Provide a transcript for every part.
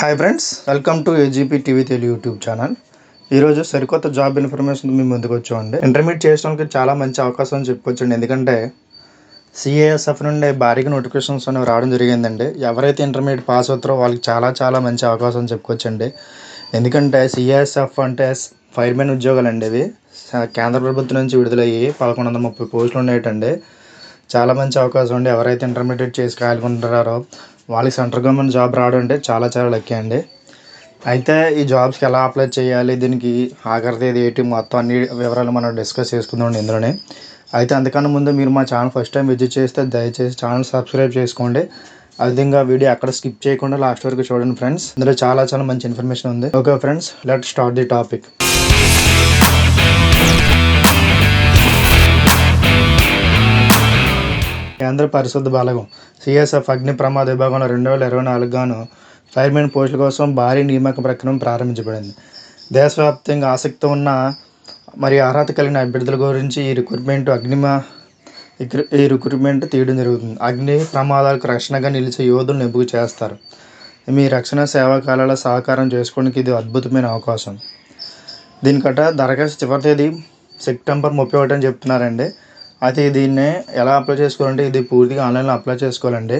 Hi friends welcome to AGP TV Telugu YouTube channel ఈరోజు సరికొత్త job information మీ ముందుకు వచ్చామండి ఇంటర్మీడియట్ చేయడానికి చాలా మంచి అవకాశం అని చెప్పుకోవచ్చండి. ఎందుకంటే సిఏఎస్ఎఫ్ నుండి భారీగా నోటిఫికేషన్స్ అనేవి రావడం జరిగిందండి. ఎవరైతే ఇంటర్మీడియట్ పాస్ అవుతారో వాళ్ళకి చాలా చాలా మంచి అవకాశం అని చెప్పుకోవచ్చండి. ఎందుకంటే సిఏఎస్ఎఫ్ అంటే ఫైర్మెన్ ఉద్యోగాలు అండి ఇవి కేంద్ర ప్రభుత్వం నుంచి విడుదలయ్యి పదకొండు వందల ముప్పై పోస్టులు ఉన్నాయటండి. చాలా మంచి అవకాశం అండి. ఎవరైతే ఇంటర్మీడియట్ చేసి కాయాలనుకుంటున్నారో వాళ్ళకి సెంట్రల్ గవర్నమెంట్ జాబ్ రావడం అంటే చాలా చాలా లక్కీ అండి. అయితే ఈ జాబ్స్కి ఎలా అప్లై చేయాలి? దీనికి ఆఖరి తేదీ ఏంటి? మొత్తం అన్ని వివరాలు మనం డిస్కస్ చేసుకుందాం ఇందులోనే. అయితే అందుకన్నా ముందు మీరు మా ఛానల్ ఫస్ట్ టైం విజిట్ చేస్తే దయచేసి ఛానల్ సబ్స్క్రైబ్ చేసుకోండి. అదేవిధంగా వీడియో అక్కడ స్కిప్ చేయకుండా లాస్ట్ వరకు చూడండి ఫ్రెండ్స్. ఇందులో చాలా చాలా మంచి ఇన్ఫర్మేషన్ ఉంది. Okay friends let start the topic. కేంద్ర పరిశుద్ధ బలగం సిఎస్ఎఫ్ అగ్ని ప్రమాద విభాగంలో రెండు వేల ఇరవై నాలుగు గాను ఫైర్మెన్ పోస్టుల కోసం భారీ నియామక ప్రక్రియ ప్రారంభించబడింది. దేశవ్యాప్తంగా ఆసక్తి ఉన్న మరి అర్హత కలిగిన అభ్యర్థుల గురించి ఈ రిక్రూట్మెంట్ అగ్నిమా ఈ- రిక్రూట్మెంట్ తీయడం జరుగుతుంది. అగ్ని ప్రమాదాలకు రక్షణగా నిలిచే యోధులను ఎంపిక చేస్తారు. మీ రక్షణ సేవా కాలాల సహకారం చేసుకోవడానికి ఇది అద్భుతమైన అవకాశం. దీనికట దరఖాస్తు చివరి తేదీ సెప్టెంబర్ ముప్పై ఒకటి అని చెప్తున్నారండి. అయితే దీన్ని ఎలా అప్లై చేసుకోవాలంటే ఇది పూర్తిగా ఆన్లైన్లో అప్లై చేసుకోవాలండి.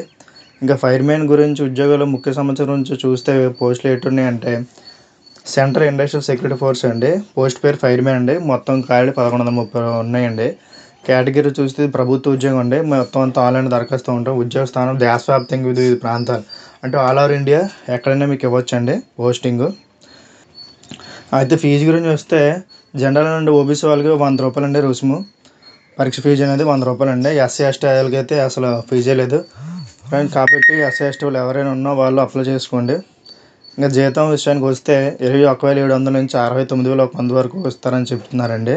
ఇంకా ఫైర్మెన్ గురించి ఉద్యోగాలు ముఖ్య సంవత్సరం నుంచి చూస్తే పోస్టులు ఎట్టున్నాయి అంటే సెంట్రల్ ఇండస్ట్రియల్ సెక్యూరిటీ ఫోర్స్ అండి. పోస్ట్ పేరు ఫైర్మెన్ అండి. మొత్తం ఖాళీ పదకొండు వందల ముప్పై ఉన్నాయండి. కేటగిరీ చూస్తే ప్రభుత్వ ఉద్యోగం అండి. మొత్తం అంతా ఆన్లైన్ దరఖాస్తు ఉంటాం ఉద్యోగ స్థానం దేశవ్యాప్తంగా వివిధ ప్రాంతాలు. అంటే ఆల్ ఓవర్ ఇండియా ఎక్కడైనా మీకు ఇవ్వచ్చండి పోస్టింగ్ అయితే ఫీజు గురించి వస్తే జనరల్ నుండి ఓబీసీ వాళ్ళకి వంద రూపాయలు అండి రుసుము. పరీక్ష ఫీజు అనేది వంద రూపాయలు అండి ఎస్సీ ఎస్టీ వాళ్ళకి అయితే అసలు ఫీజే లేదు. ఫ్రెండ్ కాబట్టి ఎస్సీ ఎస్టీ వాళ్ళు ఎవరైనా ఉన్నా వాళ్ళు అప్లై చేసుకోండి. ఇంకా జీతం విషయానికి వస్తే ఇరవై ఒక వేల ఏడు వందల నుంచి అరవై తొమ్మిది వేల ఒక వంద వరకు ఇస్తారని చెప్తున్నారండి.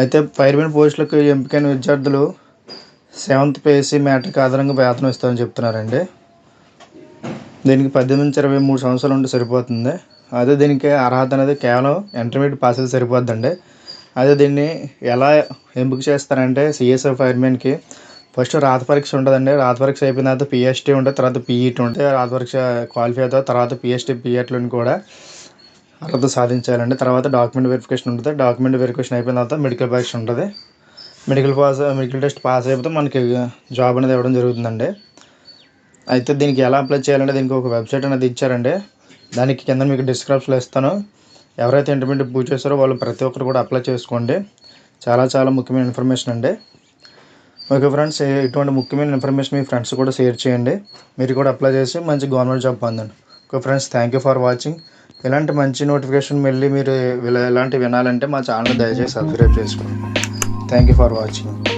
అయితే ఫైర్మెన్ పోస్టులకు ఎంపికైన విద్యార్థులు సెవెంత్ పేసీ మ్యాట్రిక్ ఆధారంగా వేతనం ఇస్తారని చెప్తున్నారండి. దీనికి పద్దెనిమిది నుంచి ఇరవై మూడు సంవత్సరాలు ఉంటే సరిపోతుంది. అదే దీనికి అర్హత అనేది కేవలం ఇంటర్మీడియట్ పాస్ అయితే సరిపోద్దండి. అదే దీన్ని ఎలా ఎంపిక చేస్తారంటే సిఎస్ఎఫ్ ఫైర్మెన్కి ఫస్ట్ రాత పరీక్ష ఉంటుందండి. రాత పరీక్ష అయిపోయిన తర్వాత పిఎస్టీ ఉంటుంది తర్వాత పీఈటీ ఉంటుంది రాత పరీక్ష క్వాలిఫై అవుతుంది తర్వాత పిఎస్టీ పీఎట్లను కూడా అర్హత సాధించాలండి. తర్వాత డాక్యుమెంట్ వెరిఫికేషన్ ఉంటుంది. డాక్యుమెంట్ వెరిఫికేషన్ అయిపోయిన తర్వాత మెడికల్ పరీక్ష ఉంటుంది. Medical pass medical test pass అయిపోతే మనకి జాబ్ అనేది ఇవ్వడం జరుగుతుందండి. అయితే దీనికి ఎలా అప్లై చేయాలంటే దీనికి ఒక వెబ్సైట్ అనేది ఇచ్చారండి. దానికి కింద మీకు డిస్క్రిప్షన్లో ఇస్తాను. ఎవరైతే ఇంటర్మీడియట్ పూజ చేస్తారో వాళ్ళు ప్రతి ఒక్కరు కూడా అప్లై చేసుకోండి. చాలా చాలా ముఖ్యమైన ఇన్ఫర్మేషన్ అండి. ఓకే ఫ్రెండ్స్ ఇటువంటి ముఖ్యమైన ఇన్ఫర్మేషన్ మీ ఫ్రెండ్స్ కూడా షేర్ చేయండి. మీరు కూడా అప్లై చేసి మంచి గవర్నమెంట్ జాబ్ పొందండి. Okay friends thank you for watching ఇలాంటి మంచి నోటిఫికేషన్ మళ్ళీ మీరు ఇలా- ఇలాంటివి వినాలంటే మా ఛానల్ దయచేసి సబ్స్క్రైబ్ చేసుకోండి. Thank you for watching